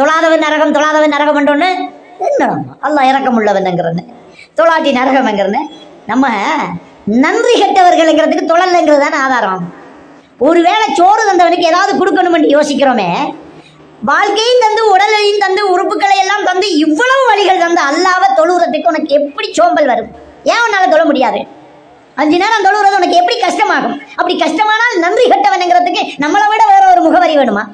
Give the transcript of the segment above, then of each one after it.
தொழாதவன் நரகம் தொழாதவன் நரகம் என்றொன்னு என்ன? அல்லாஹ் இறக்கம் உள்ளவன்ங்கிறன்னு தொழாட்டி நரகம்ங்கிறன்னு நம்ம நன்றி கெட்டவர்கள்ங்கிறதுக்கு தொழலைங்கிறது தானே ஆதாரம். ஒருவேளை சோறு தந்தவனுக்கு ஏதாவது கொடுக்கணும்னு யோசிக்கிறோமே வாழ்க்கையும் தந்து உடலையும் தந்து உறுப்புகளை எல்லாம் தந்து இவ்வளவு வழிகள் தந்து அல்லாவ தொழுகிறதுக்கு உனக்கு எப்படி சோம்பல் வரும்? ஏன் உன்னால தொழ முடியாது? அஞ்சு நேரம் தொழுகிறது உனக்கு எப்படி கஷ்டமாகும்? அப்படி கஷ்டமானால் நன்றி கட்டவனுங்கிறதுக்கு நம்மளை விட வேற ஒரு முகவரி வேணுமா?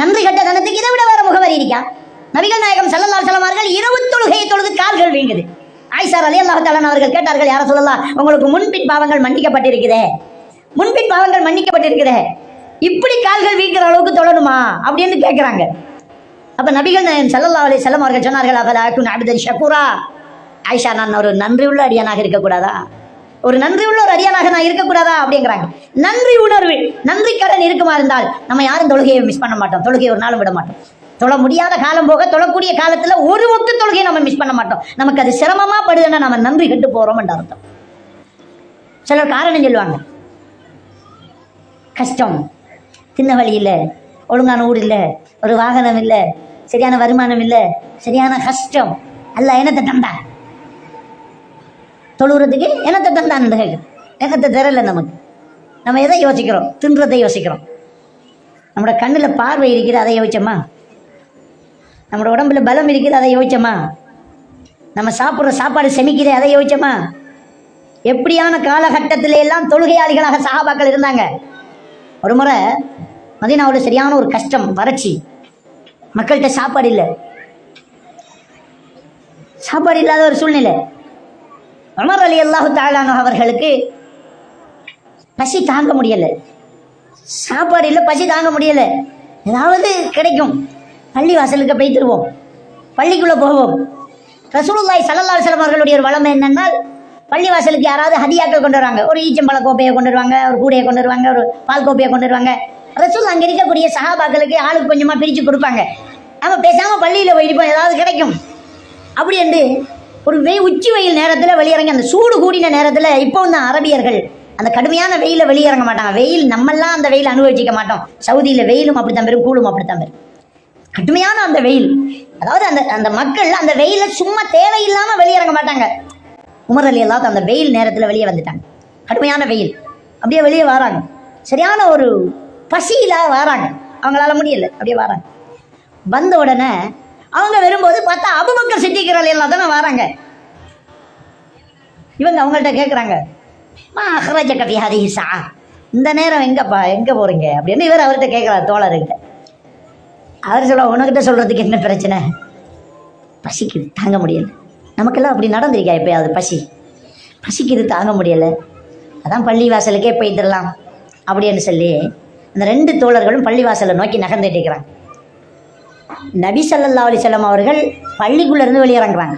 நன்றி கட்ட தனத்துக்கு இதை விட வேற முகவரி இருக்கா? நபிகள் நாயகம் செல்லல்லா செல்லமார்கள் இரவு தொழுகையை தொழுது கால்கள் வீங்குது. ஆயிஷா ரலியல்லாஹு தஆலா அவர்கள் கேட்டார்கள் யார சொல்லலாம் உங்களுக்கு முன்பின் பாவங்கள் மன்னிக்கப்பட்டிருக்குதே. முன்பின் பாவங்கள் மன்னிக்கப்பட்டிருக்குதே. இப்படி கால்கள் வீக்கிற அளவுக்கு தொழணுமா? அப்படின்னு கேட்குறாங்க அப்போ நபிகள் நாயகம் ஸல்லல்லாஹு அலி வஸல்லம் அவர்கள் சொன்னார்கள் அஃபலா அகுன் அப்தன் ஷக்கூரா ஆயிஷா நான் ஒரு நன்றியுள்ள அடியானாக இருக்கக்கூடாதா? ஒரு நன்றி உள்ள ஒரு அடியானாக நான் இருக்கக்கூடாதா அப்படிங்கிறாங்க. நன்றி உணர்வு நன்றி கடன் இருக்குமா இருந்தால் நம்ம யாரும் தொழுகையை மிஸ் பண்ண மாட்டோம். தொழுகையை ஒரு நாளும் விட மாட்டோம். தொழ முடியாத காலம் போக தொழக்கூடிய காலத்தில் ஒரு ஒத்து தொழுகையை நம்ம மிஸ் பண்ண மாட்டோம். நமக்கு அது சிரமமா படுதுன்னா நம்ம நன்றி கெட்டு போறோம் அர்த்தம். சிலர் காரணம் சொல்லுவாங்க. கஷ்டம். தின்ன வழி இல்லை. ஒழுங்கான ஊர் இல்லை. ஒரு வாகனம் இல்லை. சரியான வருமானம் இல்லை. சரியான கஷ்டம். அல்ல என்னத்தை தந்தா? தொழுகிறதுக்கு என்னத்தை தந்தான் என்னத்தை தரல நமக்கு. நம்ம எதை யோசிக்கிறோம்? தின்றதை யோசிக்கிறோம். நம்மளோட கண்ணில் பார்வை இருக்குது அதை யோசிச்சோமா? நம்மளோட உடம்புல பலம் இருக்குது அதை யோசிச்சோமா? நம்ம சாப்பிட்ற சாப்பாடு செமிக்கிறே அதை யோசிச்சோமா? எப்படியான காலகட்டத்தில எல்லாம் தொழுகையாளிகளாக சகாபாக்கள் இருந்தாங்க? ஒரு முறை மதீனாவுல சரியான ஒரு கஷ்டம் வறட்சி. மக்கள்கிட்ட சாப்பாடு இல்லை. சாப்பாடு இல்லாத ஒரு சூழ்நிலை. உமர் அலி அல்லாஹு தாலானு அவர்களுக்கு பசி தாங்க முடியலை. சாப்பாடு இல்லை பசி தாங்க முடியலை. ஏதாவது கிடைக்கும். பள்ளி வாசலுக்கு போய்த்துருவோம் பள்ளிக்குள்ளே போவோம். ரசூலுல்லாய் சல்லல்லா சலம் அவர்களுடைய ஒரு வளமை என்னன்னா பள்ளி வாசலுக்கு யாராவது ஹதியாக்கள் கொண்டு வருவாங்க ஒரு ஈச்சம்பழ கோப்பையை கொண்டு வருவாங்க ஒரு கூடையை கொண்டு வருவாங்க ஒரு பால் கோப்பையை கொண்டு வருவாங்க. ரசூல் அங்கே இருக்கக்கூடிய சஹாபாக்களுக்கு ஆளுக்கு கொஞ்சமாக பிரித்து கொடுப்பாங்க. நம்ம பேசாமல் பள்ளியில் போயிருப்போம் ஏதாவது கிடைக்கும். அப்படி என்று ஒரு வெய் உச்சி வெயில் நேரத்தில் வெளியிறங்கி அந்த சூடு கூடின நேரத்தில் இப்போ வந்து அரபியர்கள் அந்த கடுமையான வெயிலில் வெளியிறங்க மாட்டாங்க. வெயில் நம்மெல்லாம் அந்த வெயில் அனுபவிச்சிக்க மாட்டோம். சவுதியில் வெயிலும் அப்படித்தான் பெரும் கூலும் அப்படித்தான் பெரும் கடுமையான அந்த வெயில். அதாவது அந்த அந்த மக்கள் அந்த வெயில சும்மா தேவையில்லாமல் வெளியிறங்க மாட்டாங்க. உமர் அலி அல்லாஹ் அந்த வெயில் நேரத்தில் வெளியே வந்துட்டாங்க. கடுமையான வெயில். அப்படியே வெளியே வராங்க. சரியான ஒரு பசியில வராங்க. அவங்களால முடியல அப்படியே வராங்க. வந்த உடனே அவங்க வரும்போது பார்த்தா அபுபக்கர் சித்திக்கிறாள் எல்லாம் தானே வராங்க. இவங்க அவங்கள்ட்ட கேட்குறாங்க மா அஹ்ரஜ கஃபி சா இந்த நேரம் எங்கப்பா எங்கே போகிறீங்க அப்படின்னு இவர் அவர்கிட்ட கேட்குறாரு தோழர்கிட்ட. அவர் சொல்ல உனக்கிட்ட சொல்கிறதுக்கு என்ன பிரச்சனை? பசிக்குது தாங்க முடியலை. நமக்கெல்லாம் அப்படி நடந்திருக்கா எப்பயாவது பசி? பசிக்குது தாங்க முடியலை. அதான் பள்ளி வாசலுக்கே போயிட்டுடலாம் அப்படின்னு சொல்லி அந்த ரெண்டு தோழர்களும் பள்ளி வாசலை நோக்கி நகர்ந்துட்டு இருக்கிறாங்க. நபி சல்லா அலைஹி செல்லம் அவர்கள் பள்ளிக்குள்ள இருந்து வெளியிறங்குறாங்க.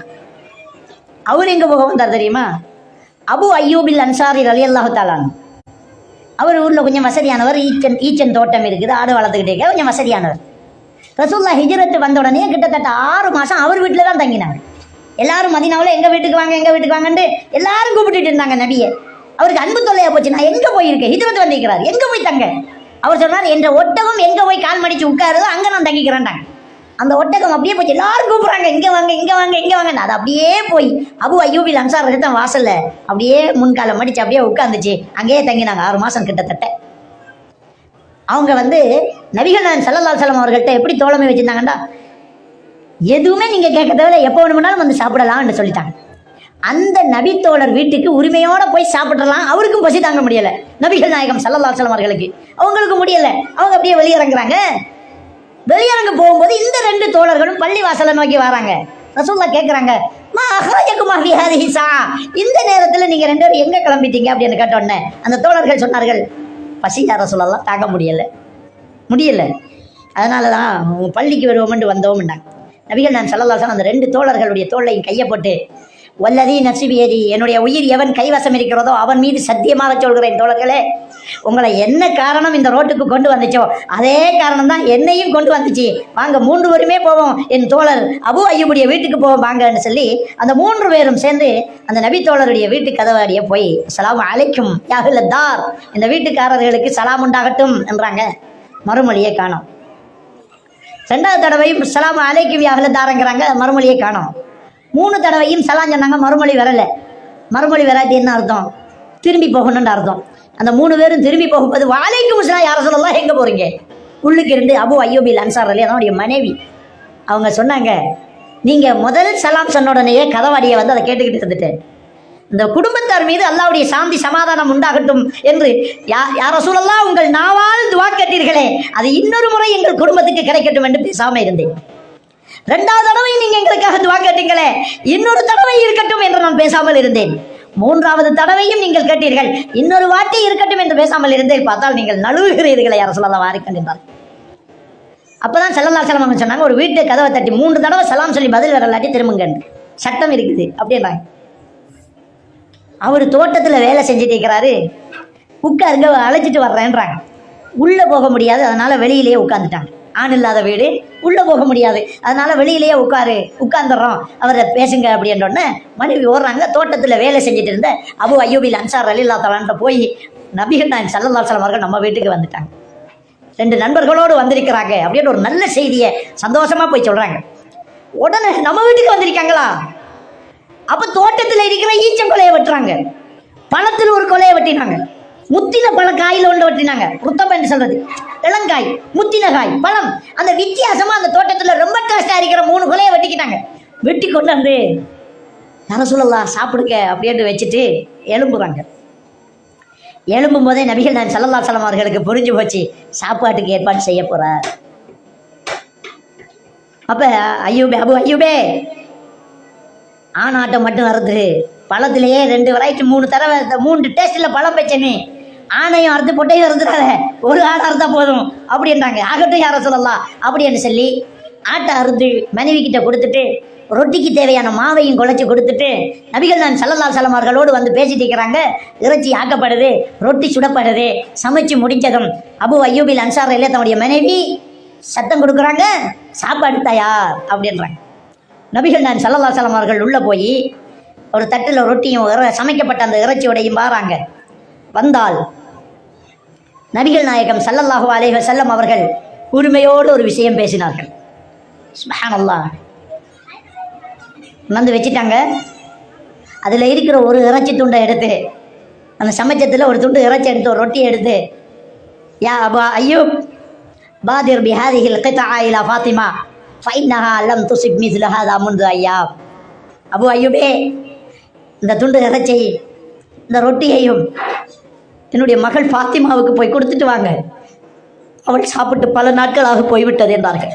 அவர் எங்கே போக வந்தார் தெரியுமா? அபு ஐயூபில் அன்சாரி அலி அல்லாஹாலான் அவர் ஊரில் கொஞ்சம் வசதியானவர் ஈச்சன் ஈச்சன் தோட்டம் இருக்குது ஆடு வளர்த்துக்கிட்டே இருக்க கொஞ்சம் வசதியானவர். ரசூல்லா ஹிஜரத்து வந்த உடனே கிட்டத்தட்ட ஆறு மாதம் அவர் வீட்டில் தான் தங்கினாங்க எல்லாரும் மதினாவில் எங்கள் வீட்டுக்கு வாங்க எங்கள் வீட்டுக்கு வாங்கன்ட்டு எல்லாரும் கூப்பிட்டுட்டு இருந்தாங்க நபியை. அவருக்கு அன்பு தொல்லையா போச்சு நான் எங்கே போயிருக்கேன்? ஹிஜரத் வந்திருக்கிறார் எங்கே போய் தங்க? அவர் சொன்னார் என்ற ஒட்டகம் எங்கே போய் கால் மடிச்சு உட்காருதோ அங்கே நான் தங்கிக்கிறேன்டாங்க அந்த ஒட்டகம் அப்படியே போய் எல்லாரும் கூப்பிட்றாங்க இங்கே வாங்க இங்கே வாங்க இங்கே வாங்க. அது அப்படியே போய் அபு அய்யூபில் அன்சார் தான் வாசல்ல. அப்படியே முன்காலம் மடிச்சு அப்படியே உட்காந்துச்சு அங்கேயே தங்கினாங்க ஆறு மாதம் கிட்டத்தட்ட. அவங்க வந்து நபிகள் நான் ஸல்லல்லாஹு சலம் அவர்கள்ட்ட எப்படி தோழமை வச்சிருந்தாங்கடா எதுவுமே நீங்கள் கேட்க தேவையில்ல. எப்போ வேணுமுனாலும் வந்து சாப்பிடலாம்னு சொல்லிட்டாங்க. அந்த நபித்தோழர் வீட்டுக்கு உரிமையோட போய் சாப்பிடலாம் அவருக்கும் பசி தாங்க முடியலை. நபிகள் நாயகம் சல்லல்லா சலம் அவர்களுக்கு. அவங்களுக்கு முடியலை. அவங்க அப்படியே வெளியிறங்குறாங்க. வெளியரங்கு போகும்போது இந்த ரெண்டு தோழர்களும் பள்ளி வாசலை நோக்கி வராங்க. ரசூல்லா கேட்குறாங்க மா இந்த நேரத்தில் நீங்கள் ரெண்டு பேரும் எங்கே கிளம்பிட்டீங்க அப்படின்னு கேட்டோன்னே அந்த தோழர்கள் சொன்னார்கள் பசி யார சொல்லலாம் தாங்க முடியலை. முடியல. அதனால தான் பள்ளிக்கு வருவோம்னு வந்தோம்னாங்க. நபிகள் நான் சொல்லலாம் அந்த ரெண்டு தோழர்களுடைய தோழையும் கையை போட்டு வல்லதி நசிபியதி என்னுடைய உயிர் எவன் கைவசம் இருக்கிறதோ அவன் மீது சத்தியமாக சொல்கிறேன் தோழர்களே. உங்களை என்ன காரணம் இந்த ரோட்டுக்கு கொண்டு வந்துச்சோ அதே காரணம் தான் என்னையும் கொண்டு வந்துச்சு. வாங்க மூன்று பேருமே போவோம். என் தோழர் அபு ஐயுடைய வீட்டுக்கு போவோம் வாங்கன்னு சொல்லி அந்த மூன்று பேரும் சேர்ந்து அந்த நபி தோழருடைய வீட்டு கதவாடியே போய் சலாம் அழைக்கும் யாகுலத்தார் இந்த வீட்டுக்காரர்களுக்கு சலாம் உண்டாகட்டும் என்றாங்க. மறுமொழியை காணோம். ரெண்டாவது தடவையும் சலாம் அழைக்கும் யாகுலத்தாருங்கிறாங்க மறுமொழியே மறுமொழியை மூணு தடவையும் சலாம் சொன்னாங்க. மறுமொழி வரல. மறுமொழி வராட்டி என்ன அர்த்தம்? திரும்பி போகணும்னு அர்த்தம். அந்த மூணு பேரும் திரும்பி போகும்போது வாழைக்கும் முஸ்லாம் யார சொல்லலாம் எங்கே போகிறீங்க உள்ளுக்கு இருந்து அபு ஐயோபில் அன்சார் அலி அதனுடைய மனைவி. அவங்க சொன்னாங்க நீங்கள் முதல் சலாம் சொன்ன உடனேயே கதவாடியை வந்து அதை கேட்டுக்கிட்டு இருந்துட்டேன். இந்த குடும்பத்தார் மீது அல்லாவுடைய சாந்தி சமாதானம் உண்டாகட்டும் என்று யா யார சூழல்லாம் உங்கள் நாவால் துவா கேட்டீர்களே அது இன்னொரு முறை எங்கள் குடும்பத்துக்கு கிடைக்கட்டும் என்று பேசாம இருந்தேன். ரெண்டாவது தடவை நீங்கள் எங்களுக்காக துவா கேட்டீங்களே இன்னொரு தடவை இருக்கட்டும் என்று நான் பேசாமல் இருந்தேன். மூன்றாவது தடவையும் நீங்கள் கேட்டீர்கள். இன்னொரு வாட்டி இருக்கட்டும் என்று பேசாமல் இருந்தே பார்த்தால் நீங்கள் நழுவுகிறீர்களே யார சொல்லலாம் வாரிக்கின்றார் அப்பதான் செல்லல்லா செல்லம் சொன்னாங்க ஒரு வீட்டு கதவை தட்டி மூன்று தடவை சலாம் சொல்லி பதில் வரலாட்டி திரும்புங்க சட்டம் இருக்குது அப்படின்றாங்க. அவர் தோட்டத்தில் வேலை செஞ்சுட்டு இருக்கிறாரு. உட்காருங்க அழைச்சிட்டு வர்றேன்றாங்க. உள்ளே போக முடியாது அதனால வெளியிலேயே உட்காந்துட்டாங்க ஆண் இல்லாத வீடு உள்ளே போக முடியாது. அதனால் வெளியிலேயே உட்காரு உட்காந்துடுறோம் அவரை பேசுங்க அப்படின்றோடனே மனைவி ஓடுறாங்க. தோட்டத்தில் வேலை செஞ்சுட்டு இருந்த அபு ஐயூபில் அன்சார் அலில்லா தலான்ட்ட போய் நபிகள் நான் சல்லல்லா சலம் அவர்கள் நம்ம வீட்டுக்கு வந்துட்டாங்க. ரெண்டு நண்பர்களோடு வந்திருக்கிறாங்க அப்படின்னு ஒரு நல்ல செய்தியை சந்தோஷமாக போய் சொல்கிறாங்க உடனே நம்ம வீட்டுக்கு வந்திருக்காங்களா? அப்போ தோட்டத்தில் இருக்கிற ஈச்சங்கொலையை வெட்டுறாங்க. பணத்தில் ஒரு கொலையை வெட்டினாங்க. முத்தின பழ காயில் ஒன்று வெட்டினாங்க. ருத்தம் என்று சொல்றது. இளங்காய் முத்தின காய் பழம். அந்த வித்தியாசமா அந்த தோட்டத்துல ரொம்ப டேஸ்டா இருக்கிற மூணு கொலையை வெட்டிக்கிட்டாங்க. வெட்டி கொண்டு வந்து யார சொல்லலாம் சாப்பிடுங்க அப்படின்னு வச்சுட்டு எலும்புறாங்க எழும்பும் போதே நபிகள் நான் சல்லல்லா சலம் அவர்களுக்கு புரிஞ்சு போச்சு சாப்பாட்டுக்கு ஏற்பாடு செய்ய போறார். அப்ப ஐயூபே அபு ஐயூபே ஆணாட்டம் மட்டும் வருது பழத்திலேயே ரெண்டு வெரைட்டி மூணு தடவை மூணு மூன்று பழம் வச்சேனே ஆணையும் அறுத்து பொட்டையும் அறுத்துறாத ஒரு ஆடை அறுத்தா போதும். அப்படின்றாங்க ஆகட்டும் யார சொல்லலாம் அப்படின்னு சொல்லி ஆட்டை அறுத்து மனைவி கிட்ட கொடுத்துட்டு ரொட்டிக்கு தேவையான மாவையும் குழைச்சி கொடுத்துட்டு நபிகள் நான் சல்லல்லா சலமார்களோடு வந்து பேசிட்டு இருக்கிறாங்க. இறைச்சி ஆக்கப்படுது ரொட்டி சுடப்படுது. சமைச்சு முடிஞ்சதும் அபு ஐயூபில் அன்சார் இல்லையா தன்னுடைய மனைவி சத்தம் கொடுக்குறாங்க சாப்பாடு தயார் அப்படின்றாங்க நபிகள் நான் சல்லல்லா சலமார்கள் உள்ளே போய் ஒரு தட்டில் ரொட்டியும் சமைக்கப்பட்ட அந்த இறைச்சியோடையும் பாறாங்க வந்தால் நபிகள் நாயகம் சல்லல்லாஹு அலேஹ செல்லம் அவர்கள் உரிமையோடு ஒரு விஷயம் பேசினார்கள். சுபஹானல்லா. உணர்ந்து வச்சுட்டாங்க. அதில் இருக்கிற ஒரு இறைச்சி துண்டை எடுத்து அந்த சமைச்சத்தில் ஒரு துண்டு இறைச்சி எடுத்து ஒரு ரொட்டி எடுத்து யா அபா ஐயூப் பாதிர் பிஹாதிஹில் கித்தா இலா ஃபாத்திமா ஃபைன்னஹா அல்லம் துசிப் மிஸ்லஹா தாமுந்து ஐயா அபு ஐயூபே இந்த துண்டு இறைச்சை இந்த ரொட்டியையும் என்னுடைய மகள் ஃபாத்திமாவுக்கு போய் கொடுத்துட்டு வாங்க. அவள் சாப்பிட்டு பல நாட்களாக போய்விட்டது என்றார்கள்.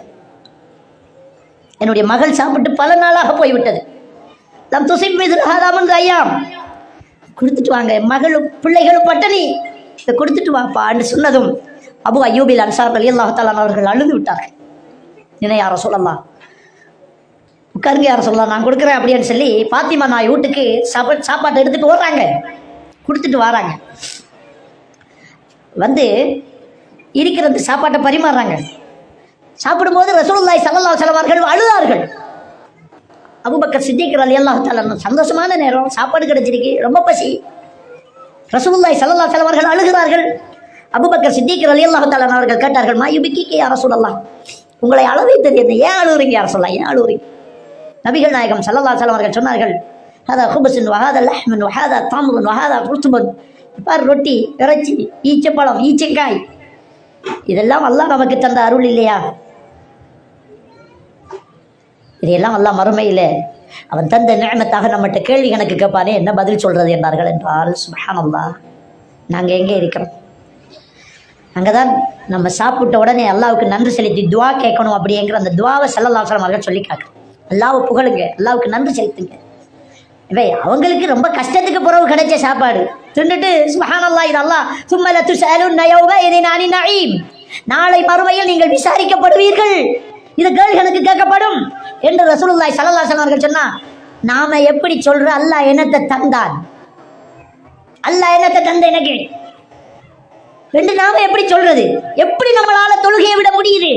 என்னுடைய மகள் சாப்பிட்டு பல நாளாக போய்விட்டது. தம் துசிப் மிஸ்ல ஹாதா ஐயா கொடுத்துட்டு வாங்க. மகளும் பிள்ளைகளும் பட்டணி இதை கொடுத்துட்டு வாப்பான்னு சொன்னதும் அபு அய்யூபில் அன்சார் அலி அல்லாஹாலான் அவர்கள் அழுது விட்டார்கள். நினை யாரை சொல்லலாம் உட்காருங்க யாரை சொல்லலாம் நான் கொடுக்குறேன் அப்படின்னு சொல்லி பாத்திமா நாய் வீட்டுக்கு சாப்பாடு சாப்பாட்டை எடுத்துட்டு ஓடுறாங்க. கொடுத்துட்டு வராங்க. வந்து இருக்கிற அந்த சாப்பாட்டை பரிமாறுறாங்க. சாப்பிடும்போது ரசூலுல்லாய் சல்லா செலவார்கள் அழுதார்கள். அபுபக்கர் சித்திக் அலி அல்லாஹ் சந்தோஷமான நேரம் சாப்பாடு கிடைச்சிருக்கு ரொம்ப பசி. ரசூலுல்லாய் சல்லா செலவார்கள் அழுகிறார்கள். அபூபக்கர் சித்திக்கிற அலி அல்லாஹ் அவர்கள் கேட்டார்கள் மா யுபிக்கிக்கு யார சொல்லலாம் உங்களை அழ தெரியுது ஏன் அழுகுறீங்க யார சொல்லலாம் ஏன் அழுகுறீங்க நபிகள் நாயகம் சல்லல்லா செலவார்கள் சொன்னார்கள் ஹதா குபஸுன் வஹாதா லஹ்மன் வஹாதா தாமுன் வஹாதா ருத்துபன் பார் ரொட்டி இறைச்சி ஈச்சப்பழம் ஈச்சங்காய். இதெல்லாம் அல்லாஹ் நமக்கு தந்த அருள் இல்லையா? இதையெல்லாம் அல்லாஹ் மறுமையில் அவன் தந்த நியமத்தாக நம்மகிட்ட கேள்வி கணக்கு கேட்பானே என்ன பதில் சொல்றது என்றார்கள் என்றால் சுபஹானல்லாஹ் நாங்கள் எங்கே இருக்கிறோம்? அங்கே தான் நம்ம சாப்பிட்ட உடனே அல்லாவுக்கு நன்றி செலுத்தி துவா கேட்கணும் அப்படிங்கிற அந்த துவாவை செல்லல்லாசலம் அவர்கள் சொல்லி கேட்குறோம் அல்லாவை புகழுங்க அல்லாவுக்கு நன்றி செலுத்துங்க. இவை அவங்களுக்கு ரொம்ப கஷ்டத்துக்கு பிறகு கிடைச்ச சாப்பாடு. தின்னுட்டு சுபஹானல்லா இது அல்லாஹ். சும்மல துசஅலுன் யௌம இதின் அனி நஈம். நாளை மறுமையில் நீங்கள் விசாரிக்கப்படுவீர்கள். இது கேள்களுக்கு கேட்கப்படும் என்று ரசூலுல்லாய் ஸல்லல்லாஹு அலைஹி வஸல்லம் அவர்கள் சொன்னா நாம எப்படி சொல்ற அல்லாஹ் என்னத்தை தந்தான்? அல்லாஹ் என்னத்தை தந்த எனக்கு? ரெண்டு நாம எப்படி சொல்றது? எப்படி நம்மளால தொழுகையை விட முடியுது?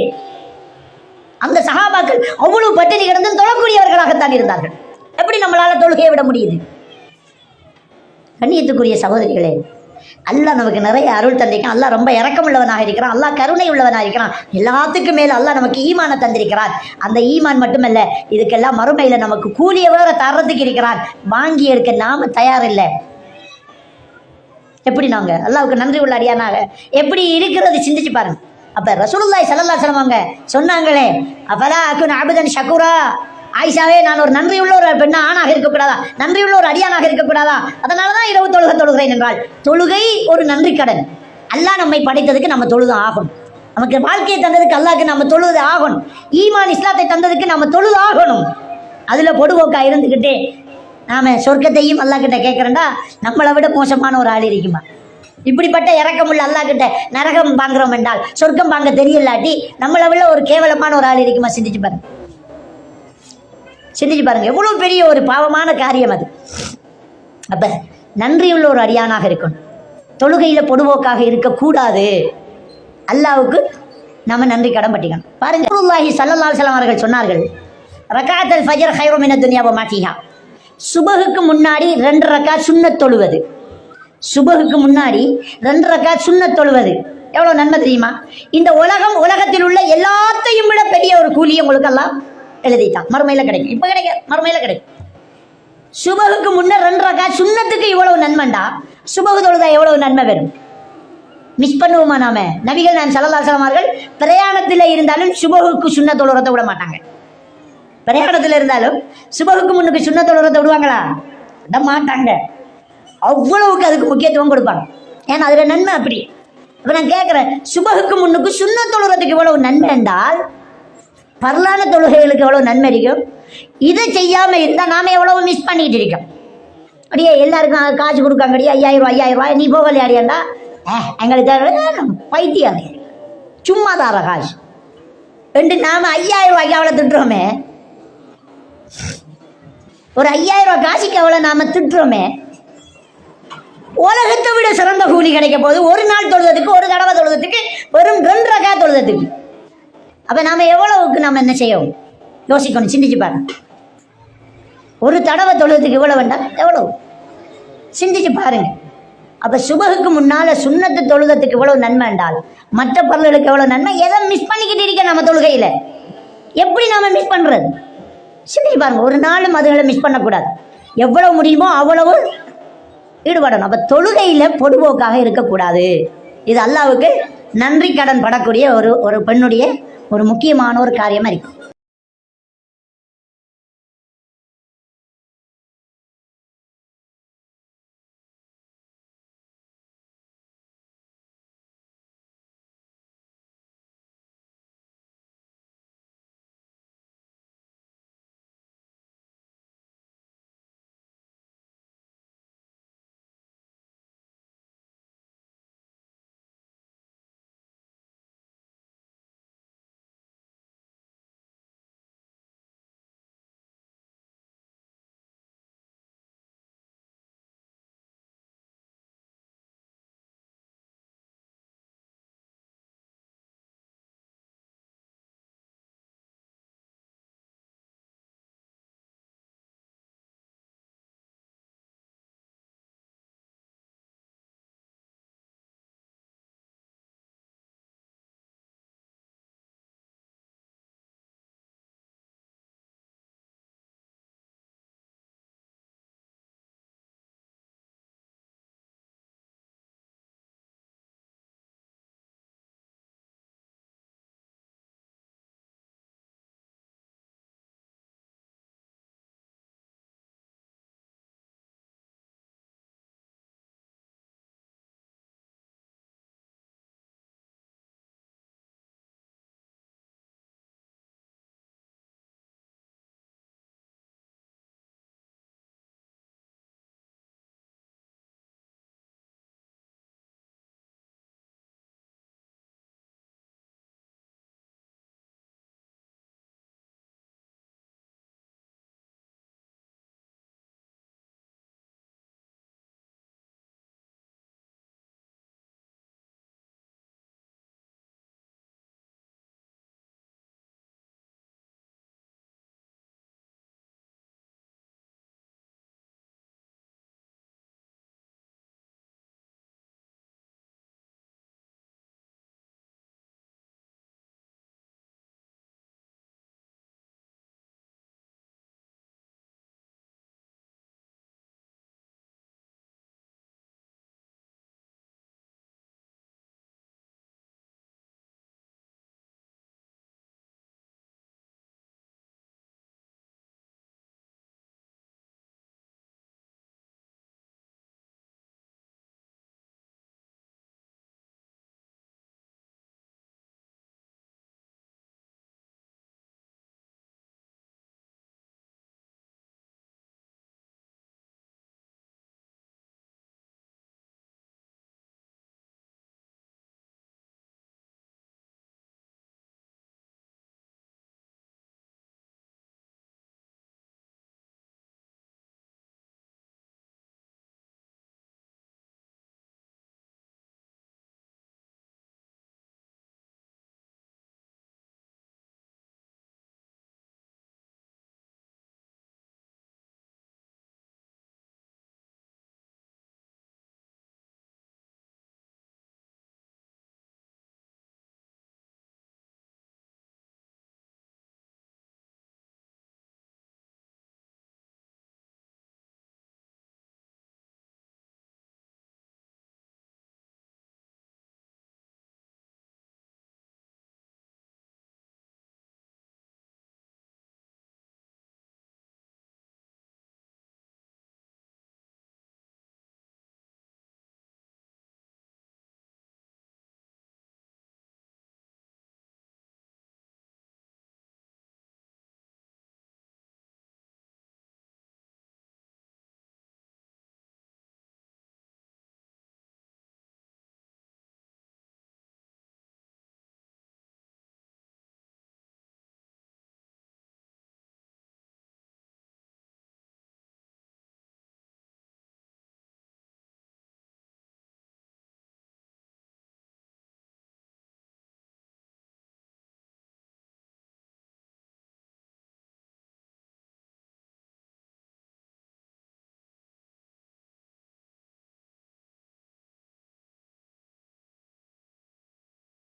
அந்த சகாபாக்கள் அவ்வளவு பட்டினி கிடந்தும் தொழக்கூடியவர்களாகத்தான் இருந்தார்கள். எப்படி நம்மளால தொழுகையை விட முடியுது? கண்ணியத்துக்குரிய சகோதரிகளே அல்லாஹ் நமக்கு நிறைய அருள் தந்திருக்கான். அல்லாஹ் ரொம்ப இரக்கமுள்ளவனாக இருக்கிறான். அல்லாஹ் கருணை உள்ளவனாக இருக்கிறான். எல்லாத்துக்கும் மேலே அல்லாஹ் நமக்கு ஈமானை தந்திருக்கிறான் அந்த ஈமான் மட்டுமல்ல இதுக்கெல்லாம் மறுமையில நமக்கு கூலிய வேற தர்றதுக்கு இருக்கிறான் வாங்கி எடுக்க நாம தயாரில்லை. எப்படி நாங்க? அல்லாவுக்கு நன்றி உள்ள அடியானாக எப்படி இருக்கிறது சிந்திச்சு பாருங்க. அப்போ ரசூலுல்லாய் ஸல்லல்லாஹு சொல்லுவாங்க சொன்னாங்களே அப்பதான் அக்குன் அபுதன் ஷகுரா? ஆயிஷாவே நான் ஒரு நன்றியுள்ள ஒரு பெண்ணா ஆணாக இருக்கக்கூடாதா? நன்றியுள்ள ஒரு அடியானாக இருக்கக்கூடாதா? அதனால தான் இரவு தொழுக தொழுகிறேன் என்றால் தொழுகை ஒரு நன்றி கடன். அல்லாஹ் நம்மை படைத்ததுக்கு நம்ம தொழுது ஆகணும். நமக்கு வாழ்க்கையை தந்ததுக்கு அல்லாஹ்க்கு நம்ம தொழுது ஆகணும். ஈமான் இஸ்லாத்தை தந்ததுக்கு நம்ம தொழுது ஆகணும். அதில் பொடுபோக்கா இருந்துக்கிட்டே நாம சொர்க்கத்தையும் அல்லாஹ் கிட்ட கேட்குறேன்டா நம்மளை விட மோசமான ஒரு ஆள் இருக்குமா? இப்படிப்பட்ட இறக்கமுள்ள அல்லாஹ் கிட்ட நரகம் வாங்குறோம் என்றால் சொர்க்கம் வாங்க தெரியலாட்டி நம்மளை விட ஒரு கேவலமான ஒரு ஆள் இருக்குமா? சிந்திச்சு பாருங்க. சிந்திச்சு பாருங்க. எவ்வளோ பெரிய ஒரு பாவமான காரியம் அது. அப்ப நன்றியுள்ள ஒரு அடியானாக இருக்கணும். தொழுகையில பொடுபோக்காக இருக்கக்கூடாது. அல்லாவுக்கு நம்ம நன்றி கடன் பட்டிக்கணும். பாருங்க ரசூலுல்லாஹி ஸல்லல்லாஹு அலைஹி அவர்கள் சொன்னார்கள் ரகாத்தல் ஃபஜர் ஹைரு மின சுபகுக்கு முன்னாடி ரெண்டு ரக்கா சுண்ணத் தொழுவது. சுபகுக்கு முன்னாடி ரெண்டு ரக்கா சுண்ணத் தொழுவது. எவ்வளோ நன்மை தெரியுமா? இந்த உலகம் உலகத்தில் உள்ள எல்லாத்தையும் விட பெரிய ஒரு கூலி உங்களுக்கெல்லாம் எழுதிட்டான். மறுமையில் கிடைக்கும். இப்போ கிடைக்க மறுமையில் கிடைக்கும். சுபகுக்கு முன்ன ரெண்டு ரக்கா சுண்ணத்துக்கு இவ்வளவு நன்மைண்டா? சுபகு தொழுதா எவ்வளவு நன்மை வரும் மிஸ் பண்ணுவோமா நாம? நபிகள் நான் சலல்லா சலமார்கள் பிரயாணத்தில் இருந்தாலும் சுபகுக்கு சுண்ண தொழுறத்தை விட மாட்டாங்க. பிரயாணத்தில் இருந்தாலும் சுபகுக்கு முன்னுக்கு சுண்ண தொழுறத்தை விடுவாங்களா? விட மாட்டாங்க. அவ்வளவுக்கு அதுக்கு முக்கியத்துவம் கொடுப்பாங்க. ஏன்னா அதில் நன்மை அப்படி. இப்போ நான் கேட்குறேன் சுபகுக்கு முன்னுக்கு சுண்ண தொழுறதுக்கு இவ்வளவு நன்மை என்றால் பரலான தொழுகைகளுக்கு எவ்வளோ நன்மை இருக்கும் இதை செய்யாமல் இருந்தால் நாம் எவ்வளோ மிஸ் பண்ணிகிட்டு இருக்கோம். அப்படியே எல்லாருக்கும் காசு கொடுக்காங்கடி ஐயாயிரம் ரூபா ஐயாயிரம் ரூபாய் நீ போகலையாடியாண்டா ஏ எங்களுக்கு தேவை பைத்தியம் சும்மா தார காசு. ரெண்டு நாம ஐயாயிரம் ரூபாய்க்கு அவ்வளோ திட்டுறோமே. ஒரு ஐயாயிரம் ரூபாய் காசுக்கு அவ்வளோ நாம திட்டுறோமே. உலகத்தை விட சிறந்த கூலி கிடைக்க போகுது. ஒரு நாள் தொழுதத்துக்கு ஒரு தடவை தொழுதத்துக்கு வெறும் ரெண்டு ரகா தொழுதத்துக்கு அப்போ நாம் எவ்வளவுக்கு நம்ம என்ன செய்யவும்? யோசிக்கணும் சிந்திச்சு பாருங்க. ஒரு தடவை தொழுறதுக்கு எவ்வளோ வேண்டாம் எவ்வளவு? சிந்திச்சு பாருங்க. அப்போ சுபகுக்கு முன்னால் சுண்ணத்து தொழுதத்துக்கு எவ்வளோ நன்மை என்றால் மற்ற பொருள்களுக்கு எவ்வளோ நன்மை? எதை மிஸ் பண்ணிக்கிட்டு இருக்க நம்ம தொழுகையில்? எப்படி நாம் மிஸ் பண்ணுறது சிந்திச்சு பாருங்க. ஒரு நாளும் அதுகளை மிஸ் பண்ணக்கூடாது. எவ்வளவு முடியுமோ அவ்வளவு ஈடுபடணும். அப்போ தொழுகையில் பொடுபோக்காக இருக்கக்கூடாது. இது அல்லாவுக்கு நன்றி கடன் படக்கூடிய ஒரு ஒரு பெண்ணுடைய ஒரு முக்கியமான ஒரு காரியமா இருக்குது